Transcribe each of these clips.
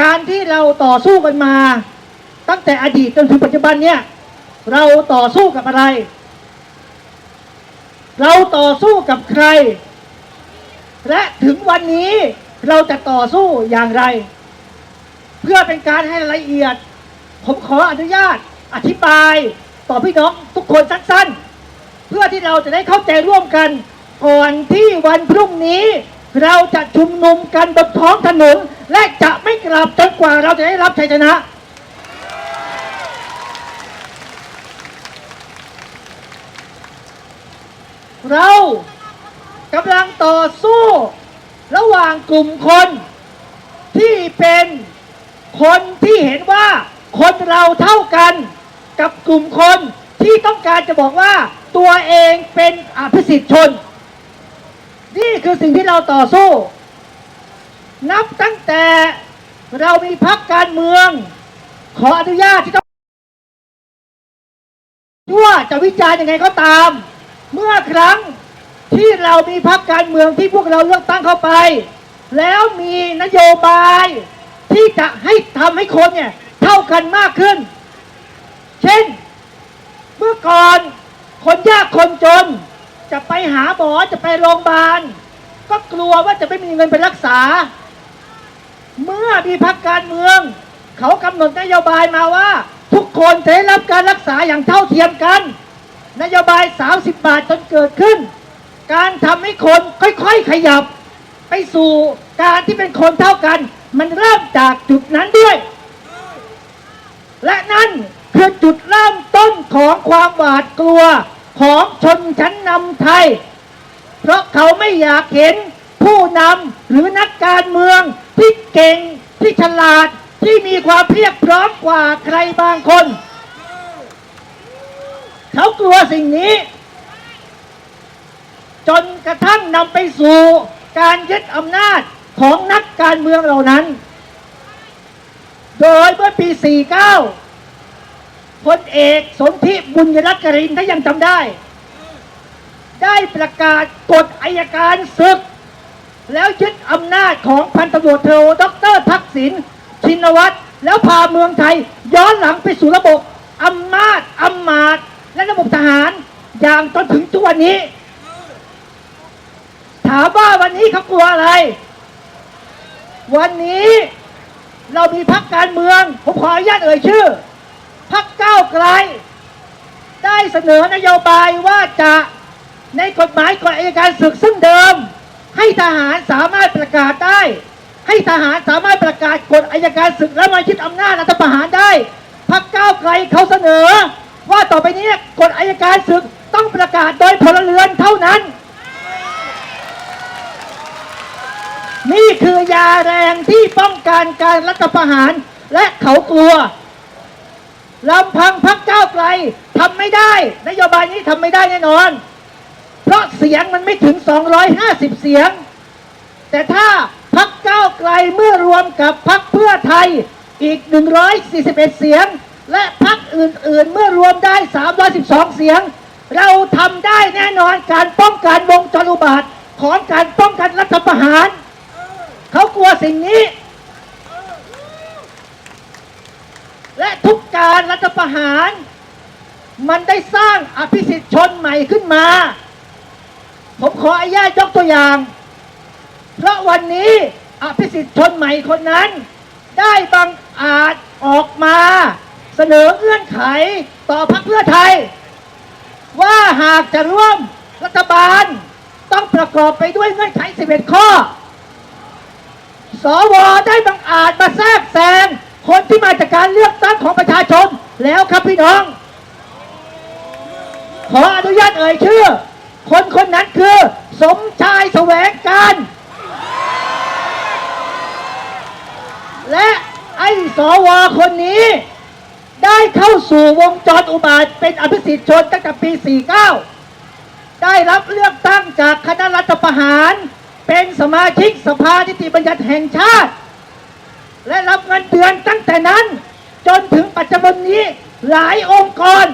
การที่เราต่อสู้กันมา ตั้งแต่อดีตจนถึงปัจจุบันเนี่ย เราต่อสู้กับอะไร เราต่อสู้กับใคร และถึงวันนี้เราจะต่อสู้อย่างไร เพื่อเป็นการให้ละเอียด ผมขออนุญาตอธิบายต่อพี่น้องทุกคนสั้นๆ เพื่อที่เราจะได้เข้าใจร่วมกัน ก่อนที่วันพรุ่งนี้ เราจะชุมนุมกันบนท้องถนน และจะไม่กลับจนกว่าเราจะได้รับชัยชนะ เรากำลังต่อสู้ ระหว่างกลุ่มคนที่เป็นคนที่เห็นว่าคนเราเท่ากันกับกลุ่มคนที่ต้องการจะบอกว่าตัวเองเป็นอภิสิทธิชน นี่คือสิ่งที่เราต่อสู้ นับตั้งแต่เรามีพักการเมือง ขออนุญาตที่ต้องว่าจะวิจารณ์ยังไงก็ตาม เมื่อครั้งที่เรามีพักการเมืองที่พวกเราเลือกตั้งเข้าไป แล้วมีนโยบายที่จะให้ทำให้คนเนี่ยเท่ากันมากขึ้น เช่น เมื่อก่อนคนยากคนจน จะไปหาหม อจะไปโรงพยาบาล ก็กลัวว่าจะไม่มีเงินไปรักษา เมื่อมีพักการเมือง เขากำหนดนโยบายมาว่า ทุกคนจะได้รับการรักษาอย่างเท่าเทียมกัน นโยบาย 30 บาทจนเกิดขึ้น การทำให้คนค่อยๆขยับ ไปสู่การที่เป็นคนเท่ากัน มันเริ่มจากจุดนั้นด้วย และนั่นคือจุดเริ่มต้นของความหวาดกลัวของชนชั้นนำไทย เพราะเขาไม่อยากเห็นผู้นำหรือนักการเมืองที่เก่งที่ฉลาดที่มีความเพียบพร้อมกว่าใครบางคน เขากลัวสิ่งนี้ จนกระทั่งนำไปสู่การยึดอำนาจของนักการเมืองเหล่านั้น โดยเมื่อปี 49พลเอกสนธิบุญยรัตน์กรินถ้ายังจำได้ ได้ประกาศกฎอายการศึก แล้วยึดอำนาจของพันตำรวจโทดรทักษิณชินวัตรแล้วพาเมืองไทย ย้อนหลังไปสู่ระบบอำนาจอำมาตย์และระบบทหารอย่างจนถึงทุกวันนี้ ถามว่าวันนี้เขากลัวอะไร วันนี้เรามีพักการเมือง ผมขออนุญาตเอ่ยชื่อ พักก้าไกล ได้เสนอนโยบายว่าจะ ในกฎหมายกฎอัยการศึกซึ่งเดิม ให้ทหารสามารถประกาศได้ ให้ทหารสามารถประกาศกฎอัยการศึกและมายึดอำนาจรัฐประหารได้พักก้าวไกลเขาเสนอ ว่าต่อไปนี้กฎอัยการศึกต้องประกาศโดยพลเรือนเท่านั้น นี่คือยาแรงที่ป้องกันการรัฐประหารและเขากลัวลำพังพักก้าวไกลทำไม่ได้ นโยบายนี้ทำไม่ได้แน่นอน ราะเสียงมันไม่ถึง 250 เสียง แต่ถ้าพักก้าวไกลเมื่อรวมกับพักเพื่อไทยอีก 141 เสียง และพักอื่นๆ เมื่อรวมได้ 312 เสียง เราทำได้แน่นอนการป้องกันวงจรอุบาทของการป้องกันรัฐประหาร เขากลัวสิ่งนี้ และทุกการรัฐประหาร มันได้สร้างอภิสิทธิชนใหม่ขึ้นมา ผมขออนุญาตยกตัวอย่าง เพราะวันนี้อภิสิทธิชนใหม่คนนั้น ได้บังอาจออกมา เสนอเงื่อนไขต่อพรรคเพื่อไทย ว่าหากจะร่วมรัฐบาล ต้องประกอบไปด้วยเงื่อนไข 11 ข้อ สวได้บังอาจมาแทรกแซงคนที่มาจากการเลือกตั้งของประชาชนแล้วครับพี่น้อง ขออนุญาตเอ่ยชื่อ คนคนนั้นคือสมชายแสวงการ และไอ้สวคนนี้ ได้เข้าสู่วงจรอุบาทเป็นอภิสิทธิชนตั้งแต่ปี 49 ได้รับเลือกตั้งจากคณะรัฐประหาร เป็นสมาชิกสภานิติบัญญัติแห่งชาติ และรับเงินเดือนตั้งแต่นั้น จนถึงปัจจุบันนี้หลายองค์กร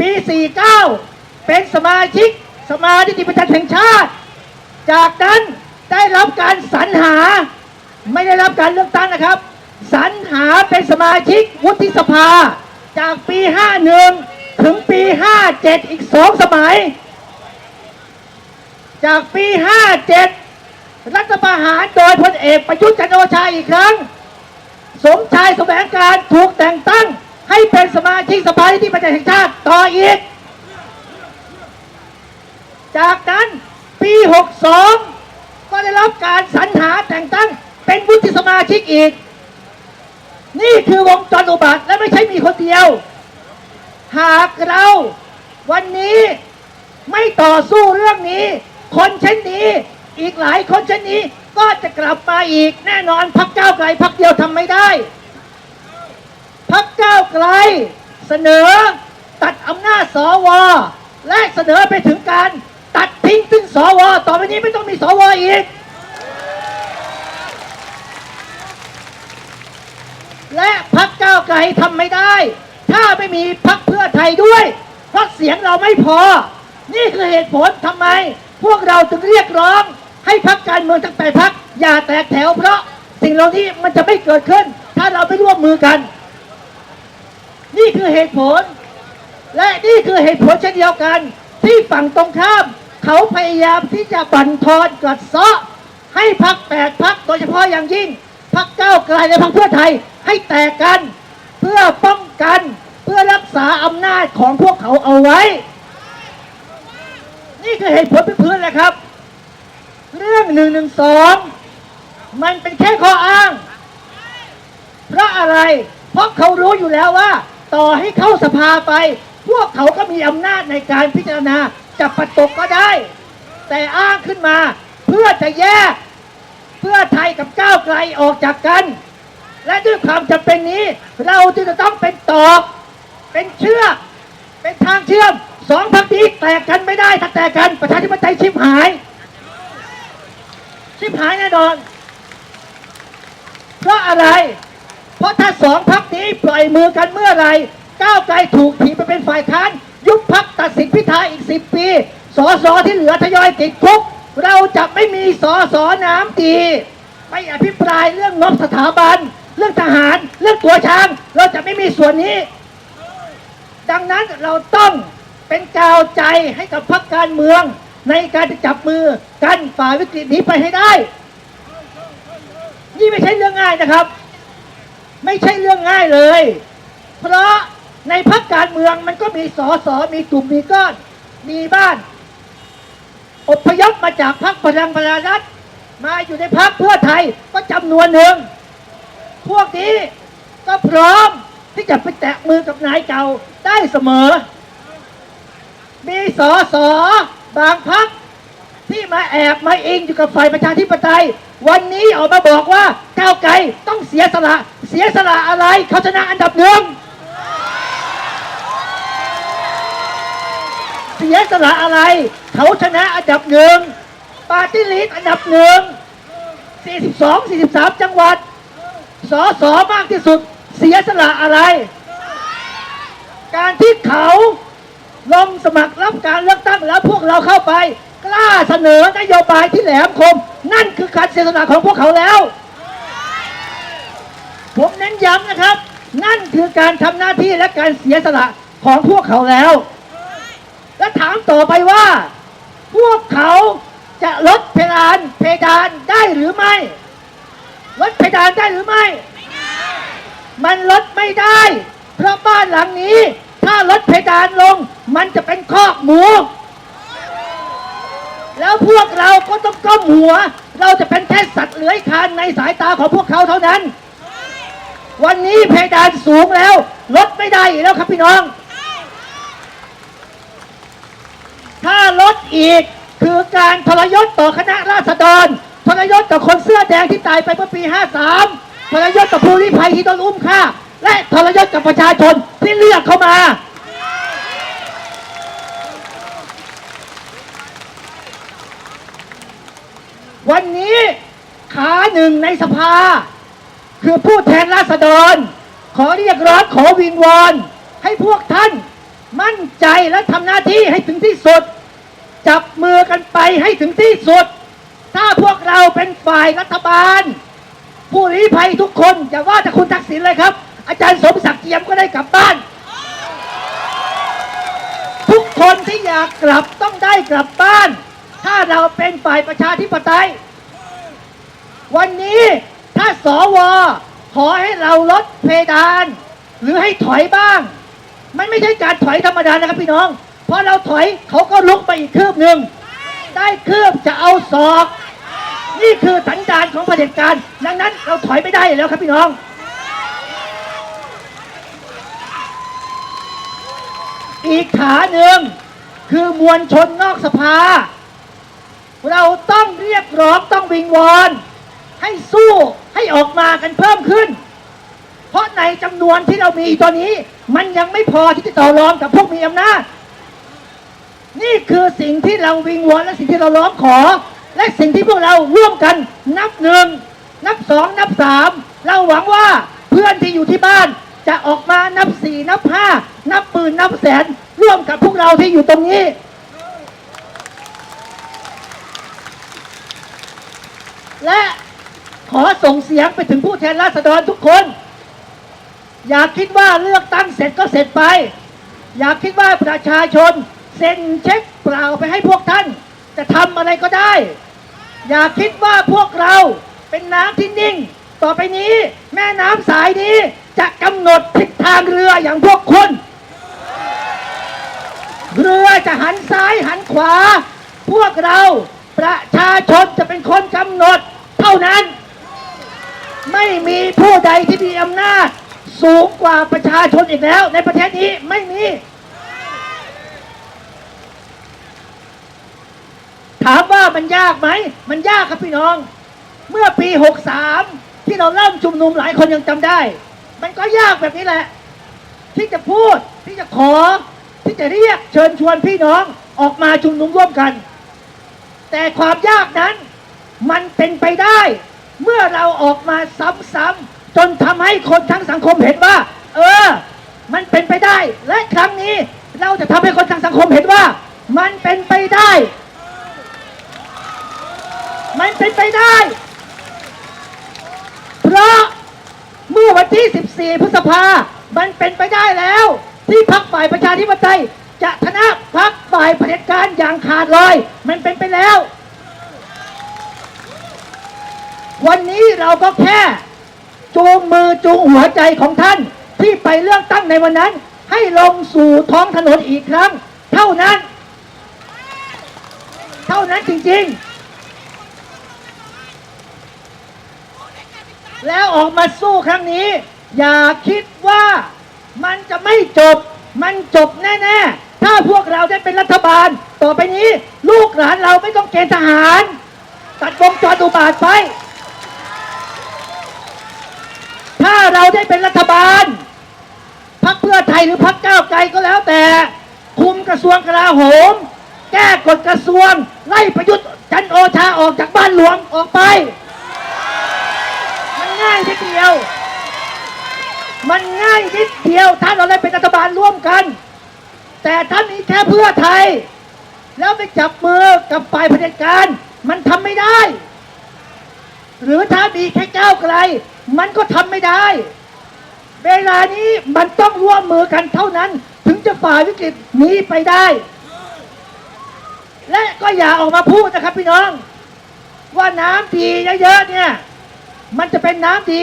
ปี 49 เป็นสมาชิกสมานิติบัญญัติแห่งชาติ จากนั้นได้รับการสรรหา ไม่ได้รับการเลือกตั้งนะครับ สรรหาเป็นสมาชิกวุฒิสภา จากปี 51 ถึงปี 57 อีกสองสมัย จากปี 57 รัฐประหารโดยพลเอกประยุทธ์จันโอชาอีกครั้ง สมชายแสวงการถูกแต่งตั้งให้เป็นสมาชิกสภานิติบัญญัติแห่งชาติต่ออีก จากนั้นปี 62 ก็ได้รับการสรรหาแต่งตั้งเป็นวุฒิสมาชิกอีก นี่คือวงจรอุบัติและไม่ใช่มีคนเดียว หากเราวันนี้ไม่ต่อสู้เรื่องนี้ คนเช่นนี้อีกหลายคนเช่นนี้ก็จะกลับมาอีกแน่นอนพักก้าวไกลพักเดียวทำไม่ได้พักก้าวไกลเสนอตัดอำนาจสวและเสนอไปถึงการ ตัดทิ้งซึ่งสวต่อไปนี้ไม่ต้องมีสวอีก และพักก้าวไกลทำไม่ได้ ถ้าไม่มีพักเพื่อไทยด้วย เพราะเสียงเราไม่พอ นี่คือเหตุผลทำไม พวกเราถึงเรียกร้อง ให้พักการเมืองทั้งแปดพักอย่าแตกแถว เพราะสิ่งเหล่านี้มันจะไม่เกิดขึ้น ถ้าเราไม่ร่วมมือกัน นี่คือเหตุผล และนี่คือเหตุผลเช่นเดียวกัน ที่ฝั่งตรงข้าม เขาพยายามที่จะบั่นทอนกระเซาะ ให้พักแปดพักโดยเฉพาะอย่างยิ่งพักก้าวไกลและพักเพื่อไทยให้แตกกัน เพื่อป้องกันเพื่อรักษาอำนาจของพวกเขาเอาไว้ นี่คือเหตุผลพื้นๆแหละครับ เรื่องหนึ่งหนึ่งสองมันเป็นแค่ข้ออ้าง เพราะอะไร เพราะเขารู้อยู่แล้วว่า ต่อให้เข้าสภาไป พวกเขาก็มีอำนาจในการพิจารณาจะปัดตกก็ได้ แต่อ้างขึ้นมาเพื่อจะแยกเพื่อไทยกับก้าวไกลออกจากกัน และด้วยความจำเป็นนี้ เราจึงจะต้องเป็นตอก เป็นเชือกเป็นทางเชื่อมสองพักนี้แตกกันไม่ได้ถ้าแตกกันประชาธิปไตยชิบหาย ชิบหายแน่นอน เพราะอะไร เพราะถ้าสองพักนี้ปล่อยมือกันเมื่อไหร ก้าวไกลถูกถีบไปเป็นฝ่ายค้าน ยุบพักตัดสินพิธาอีกสิบปีสอสอที่เหลือทยอยติดคุก เราจะไม่มีสอสอน้ำดีไปอภิปรายเรื่องงบสถาบัน เรื่องทหาร เรื่องตัวช้าง เราจะไม่มีส่วนนี้ ดังนั้นเราต้องเป็นกาวใจให้กับพรรคการเมือง ในการจะจับมือกันฝ่าวิกฤตนี้ไปให้ได้ นี่ไม่ใช่เรื่องง่ายนะครับ ไม่ใช่เรื่องง่ายเลย เพราะ ในพรรคการเมืองมันก็มีสอสอมีกลุ่มมีก้อน มีบ้านอพยพมาจากพรรคพลังประชารัฐมาอยู่ในพรรคเพื่อไทยก็จำนวนหนึ่ง พวกนี้ก็พร้อมที่จะไปแตะมือกับนายเก่าได้เสมอ มีสอสอบางพักที่มาแอบมาอิงอยู่กับฝ่ายประชาธิปไตย วันนี้ออกมาบอกว่าก้าวไกลต้องเสียสละ เสียสละอะไรเขาชนะอันดับหนึ่ง สียสละอะไร เขาชนะอันดับหนึ่งปาร์ตี้ลิสต์อันดับหนึ่ง42 43 จังหวัด สอสอมากที่สุด เสียสละอะไร การที่เขาลงสมัครรับการเลือกตั้งแล้วพวกเราเข้าไป กล้าเสนอนโยบายที่แหลมคม นั่นคือการเสียสละของพวกเขาแล้ว ผมเน้นย้ำนะครับ นั่นคือการทำหน้าที่และการเสียสละของพวกเขาแล้ว และถามต่อไปว่า พวกเขาจะลดเพดานเพดานได้หรือไม่ลดเพดานได้หรือไม่ มันลดไม่ได้ เพราะบ้านหลังนี้ ถ้าลดเพดานลง มันจะเป็นคอกหมู แล้วพวกเราก็ต้องก้มหัว เราจะเป็นแค่สัตว์เลื้อยคลานในสายตาของพวกเขาเท่านั้น วันนี้เพดานสูงแล้ว ลดไม่ได้อีกแล้วครับพี่น้อง ถ้าลดอีกคือการทรยศต่อคณะราษฎร ทรยศต่อคนเสื้อแดงที่ตายไปเมื่อปี 53 ทรยศต่อผู้ลี้ภัยที่โดนอุ้มฆ่า และทรยศกับประชาชนที่เลือกเข้ามา วันนี้ขาหนึ่งในสภา คือผู้แทนราษฎร ขอเรียกร้องขอวิงวอนให้พวกท่าน มั่นใจและทำหน้าที่ให้ถึงที่สุด จับมือกันไปให้ถึงที่สุด ถ้าพวกเราเป็นฝ่ายรัฐบาล ผู้ลี้ภัยทุกคนอย่าว่าแต่คุณทักษิณเลยครับ อาจารย์สมศักดิ์เจียมก็ได้กลับบ้าน ทุกคนที่อยากกลับต้องได้กลับบ้าน ถ้าเราเป็นฝ่ายประชาธิปไตย วันนี้ถ้าสวขอให้เราลดเพดาน หรือให้ถอยบ้าง มันไม่ใช่การถอยธรรมดานะครับพี่น้อง เพราะเราถอยเขาก็ลุกไปอีกคืบหนึ่ง ได้คืบจะเอาศอก นี่คือสันดานของเผด็จการ ดังนั้นเราถอยไม่ได้แล้วครับพี่น้อง อีกขาหนึ่งคือมวลชนนอกสภา เราต้องเรียกร้องต้องวิงวอน ให้สู้ให้ออกมากันเพิ่มขึ้น เพราะในจำนวนที่เรามีตอนนี้ มันยังไม่พอที่จะต่อรองกับพวกมีอำนาจ นี่คือสิ่งที่เราวิงวอนและสิ่งที่เราร้องขอ และสิ่งที่พวกเราร่วมกันนับหนึ่งนับสองนับสามเราหวังว่าเพื่อนที่อยู่ที่บ้านจะออกมานับสี่นับห้านับหมื่นนับแสน ร่วมกับพวกเราที่อยู่ตรงนี้ และขอส่งเสียงไปถึงผู้แทนราษฎรทุกคน อย่าคิดว่าเลือกตั้งเสร็จก็เสร็จไป อย่าคิดว่าประชาชนเซ็นเช็คเปล่าไปให้พวกท่าน จะทำอะไรก็ได้ อย่าคิดว่าพวกเราเป็นน้ำที่นิ่ง ต่อไปนี้แม่น้ำสายนี้จะกำหนดทิศทางเรืออย่างพวกคุณ เรือจะหันซ้ายหันขวา พวกเราประชาชนจะเป็นคนกำหนด เท่านั้น ไม่มีผู้ใดที่มีอำนาจ สูงกว่าประชาชนอีกแล้ว ในประเทศนี้ไม่มี ถามว่ามันยากไหม มันยากครับพี่น้อง เมื่อปี 63 ที่เราเริ่มชุมนุมหลายคนยังจำได้ มันก็ยากแบบนี้แหละ ที่จะพูดที่จะขอ ที่จะเรียกเชิญชวนพี่น้องออกมาชุมนุมร่วมกัน แต่ความยากนั้นมันเป็นไปได้ เมื่อเราออกมาซ้ำๆ จนทำให้คนทั้งสังคมเห็นว่า เออ มันเป็นไปได้ และครั้งนี้เราจะทำให้คนทั้งสังคมเห็นว่า มันเป็นไปได้ มันเป็นไปได้ เพราะเมื่อวันที่ 14 พฤษภา มันเป็นไปได้แล้ว ที่พรรคฝ่ายประชาธิปไตยจะชนะพรรคฝ่ายเผด็จการอย่างขาดลอย มันเป็นไปแล้ว วันนี้เราก็แค่ จูงมือจูงหัวใจของท่าน ที่ไปเลือกตั้งในวันนั้น ให้ลงสู่ท้องถนนอีกครั้ง เท่านั้น เท่านั้นจริง ๆ แล้วออกมาสู้ครั้งนี้ อย่าคิดว่ามันจะไม่จบ มันจบแน่ ๆ ถ้าพวกเราได้เป็นรัฐบาล ต่อไปนี้ ลูกหลานเราไม่ต้องเกณฑ์ทหาร ตัดวงจรอุบาทไป ถ้าเราได้เป็นรัฐบาลพักเพื่อไทยหรือพักก้าวไกลก็แล้วแต่ คุมกระทรวงกลาโหม แก้กฎกระทรวง ไล่ประยุทธ์จันโอชาออกจากบ้านหลวงออกไป มันง่ายนิดเดียว มันง่ายนิดเดียว ถ้าเราได้เป็นรัฐบาลร่วมกัน แต่ถ้ามีแค่เพื่อไทย แล้วไปจับมือกับฝ่ายเผด็จการ มันทำไม่ได้ หรือถ้ามีแค่ก้าวไกล มันก็ทำไม่ได้ เวลานี้มันต้องร่วมมือกันเท่านั้น ถึงจะฝ่าวิกฤตนี้ไปได้ และก็อย่าออกมาพูดนะครับพี่น้อง ว่าน้ำดีเยอะๆเนี่ย มันจะเป็นน้ำดี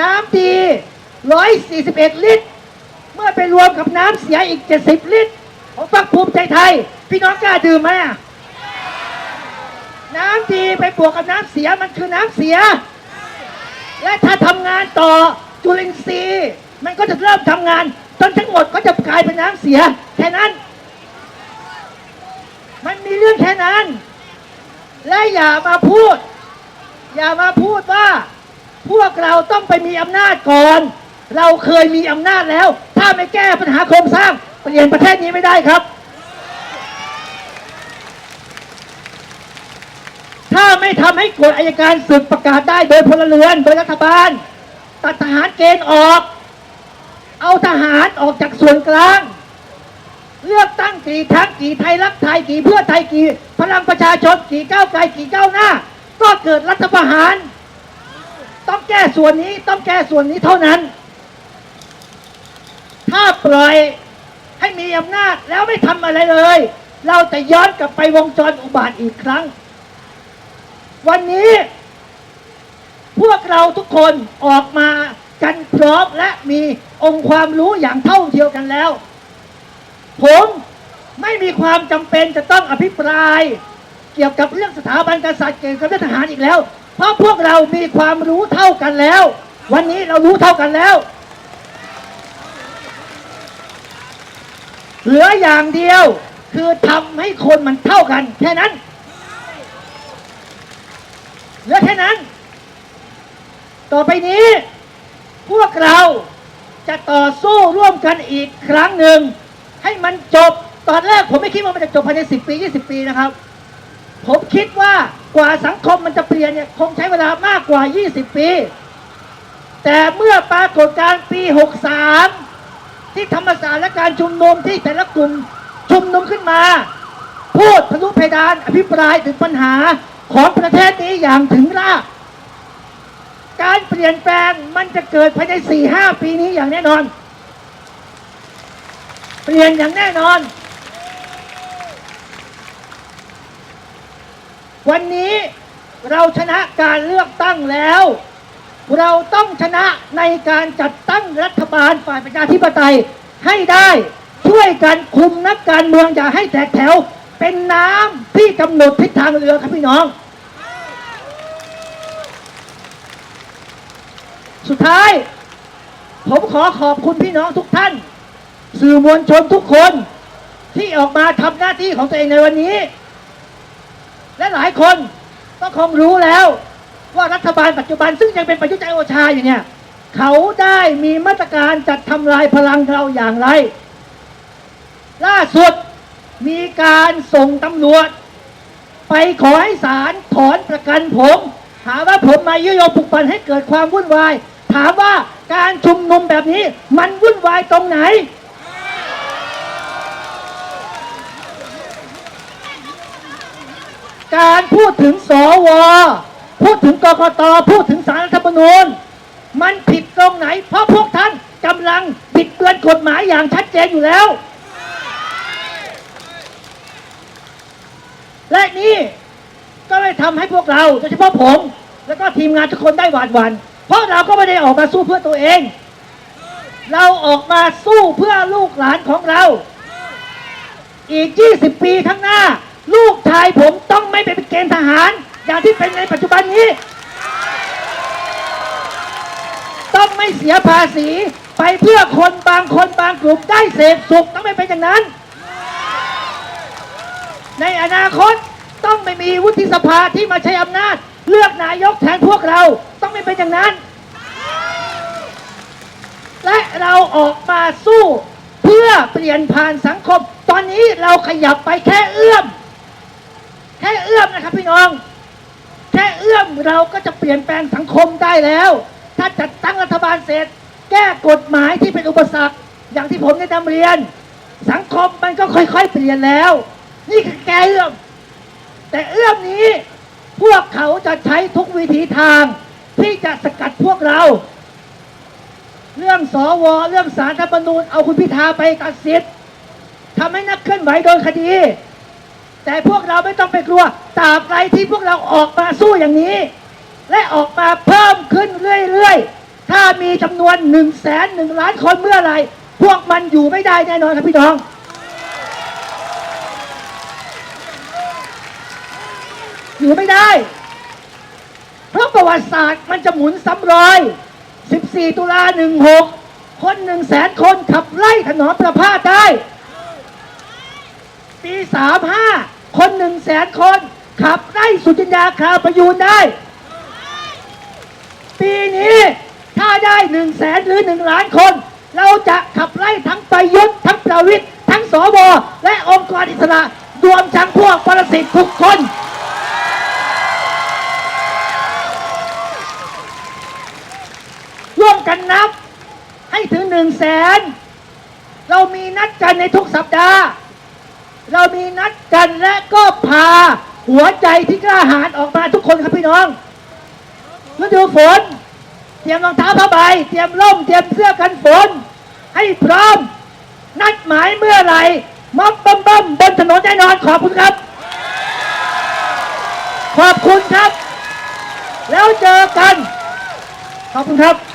น้ำดี141ลิตร เมื่อไปรวมกับน้ำเสียอีก70ลิตรของพรรคภูมิใจไทย พี่น้องกล้าดื่มไหมน้ำดีไปบวกกับน้ำเสียมันคือน้ำเสีย และถ้าทำงานต่อจุลินทรีย์มันก็จะเริ่มทำงานจนทั้งหมดก็จะกลายเป็นน้ำเสีย แค่นั้น มันมีเรื่องแค่นั้น และอย่ามาพูด อย่ามาพูดว่า พวกเราต้องไปมีอำนาจก่อน เราเคยมีอำนาจแล้ว ถ้าไม่แก้ปัญหาโครงสร้างเปลี่ยนประเทศนี้ไม่ได้ครับ ถ้าไม่ทำให้กฎอายการศึกประกาศได้โดยพลเรือนโดยรัฐบาลตัดทหารเกณฑ์ออก เอาทหารออกจากส่วนกลาง เลือกตั้งกี่ครั้งกี่ไทยรักไทยกี่เพื่อไทยกี่พลังประชาชนกี่ก้าวไกลกี่ก้าวหน้า ก็เกิดรัฐประหาร ต้องแก้ส่วนนี้ต้องแก้ส่วนนี้เท่านั้น ถ้าปล่อยให้มีอำนาจแล้วไม่ทำอะไรเลย เราจะย้อนกลับไปวงจรอุบาทอีกครั้ง วันนี้ พวกเราทุกคนออกมากันพร้อมและมีองค์ความรู้อย่างเท่าเทียวกันแล้ว ผมไม่มีความจำเป็นจะต้องอภิปราย เกี่ยวกับเรื่องสถาบันกษัตริย์เกี่ยวกับเรื่องทหารอีกแล้ว เพราะพวกเรามีความรู้เท่ากันแล้ว วันนี้เรารู้เท่ากันแล้ว เหลืออย่างเดียวคือทำให้คนมันเท่ากัน แค่นั้น เหลือแค่นั้น ต่อไปนี้ พวกเราจะต่อสู้ร่วมกันอีกครั้งหนึ่ง ให้มันจบ ตอนแรกผมไม่คิดว่ามันจะจบภายใน 10 ปี 20 ปีนะครับ ผมคิดว่ากว่าสังคมมันจะเปลี่ยนเนี่ยคงใช้เวลามากกว่า 20 ปี แต่เมื่อปรากฏการปี 63 ที่ธรรมศาสตร์และการชุมนุมที่แต่ละกลุ่มชุมนุมขึ้นมา พูดทะลุเพดานอภิปรายถึงปัญหา ของประเทศนี้อย่างถึงรากการเปลี่ยนแปลงมันจะเกิดภายใน4-5ปีนี้อย่างแน่นอน เปลี่ยนอย่างแน่นอน วันนี้เราชนะการเลือกตั้งแล้ว เราต้องชนะในการจัดตั้งรัฐบาลฝ่ายประชาธิปไตยให้ได้ช่วยกันคุมนักการเมืองอย่าให้แตกแถว เป็นน้ำที่กำหนดทิศทางเรือครับพี่น้อง สุดท้าย ผมขอขอบคุณพี่น้องทุกท่าน สื่อมวลชนทุกคนที่ออกมาทำหน้าที่ของตัวเองในวันนี้ และหลายคนก็คงรู้แล้วว่ารัฐบาลปัจจุบันซึ่งยังเป็นประยุทธ์จันโอชาอยู่เนี่ย เขาได้มีมาตรการจัดทำลายพลังเราอย่างไร ล่าสุด มีการส่งตำรวจ ไปขอให้ศาลถอนประกันผม หาว่าผมมายุยงปลุกปั่นให้เกิดความวุ่นวาย ถามว่าการชุมนุมแบบนี้มันวุ่นวายตรงไหน การพูดถึงสว พูดถึงกกต พูดถึงสารรัฐธรรมนูญ มันผิดตรงไหน เพราะพวกท่านกำลังผิดเบือนกฎหมายอย่างชัดเจนอยู่แล้ว และนี่ก็เลยทำให้พวกเราโดยเฉพาะผม แล้วก็ทีมงานทุกคนได้หวาดหวัน่นเพราะเราก็ไม่ได้ออกมาสู้เพื่อตัวเอง เราออกมาสู้เพื่อลูกหลานของเรา อีก 20 ปีข้างหน้า ลูกชายผมต้องไม่ไปเป็นเกณฑ์ทหาร อย่างที่เป็นในปัจจุบันนี้ ต้องไม่เสียภาษีไปเพื่อคนบางคนบางกลุ่มได้เสพสุขต้องไม่เป็นอย่างนั้น ในอนาคตต้องไม่มีวุฒิสภาที่มาใช้อำนาจ เลือกนายกแทนพวกเราต้องไม่เป็นอย่างนั้น และเราออกมาสู้เพื่อเปลี่ยนผ่านสังคม ตอนนี้เราขยับไปแค่เอื้อม แค่เอื้อมนะครับพี่น้อง แค่เอื้อมเราก็จะเปลี่ยนแปลงสังคมได้แล้ว ถ้าจัดตั้งรัฐบาลเสร็จ แก้กฎหมายที่เป็นอุปสรรค อย่างที่ผมได้นำเรียน สังคมมันก็ค่อยๆ เปลี่ยนแล้ว นี่คือแกเอื้อม แต่เอื้อมนี้พวกเขาจะใช้ทุกวิธีทาง ที่จะสกัดพวกเรา เรื่องสวเรื่องสารธรรมนูญเอาคุณพิธาไปตัดสิทธิ์ทำให้นักเคลื่อนไหวโดนคดี แต่พวกเราไม่ต้องไปกลัวตราบใดที่พวกเราออกมาสู้อย่างนี้ และออกมาเพิ่มขึ้นเรื่อยๆ ถ้ามีจำนวนหนึ่งแสนหนึ่งล้านคนเมื่อไหร่พวกมันอยู่ไม่ได้แน่นอนครับพี่น้อง อยู่ไม่ได้ เพราะประวัติศาสตร์มันจะหมุนซ้ำรอย 14 ตุลา 16 คนหนึ่งแสนคนขับไล่ถนอมประพาสได้ ปี 35 คนหนึ่งแสนคน ขับไล่สุจินยาคาประยูนได้ ปีนี้ถ้าได้หนึ่งแสนหรือหนึ่งล้านคน เราจะขับไล่ทั้งประยุทธ์ทั้งประวิทย์ทั้งสวและองค์กรอิสระรวมทั้งพวกปรสิตทุกคน ร่วมกันนับ ให้ถึงหนึ่งแสนเรามีนัดกันในทุกสัปดาห์ เรามีนัดกันและก็พาหัวใจที่กล้าหาญออกมาทุกคนครับพี่น้องฤดูฝน เตรียมรองเท้าผ้าใบ เตรียมร่ม เตรียมเสื้อกันฝน ให้พร้อม นัดหมายเมื่อไหร่ม็อบบัมบัมบนถนนแน่นอนขอบคุณครับ ขอบคุณครับ แล้วเจอกัน ขอบคุณครับ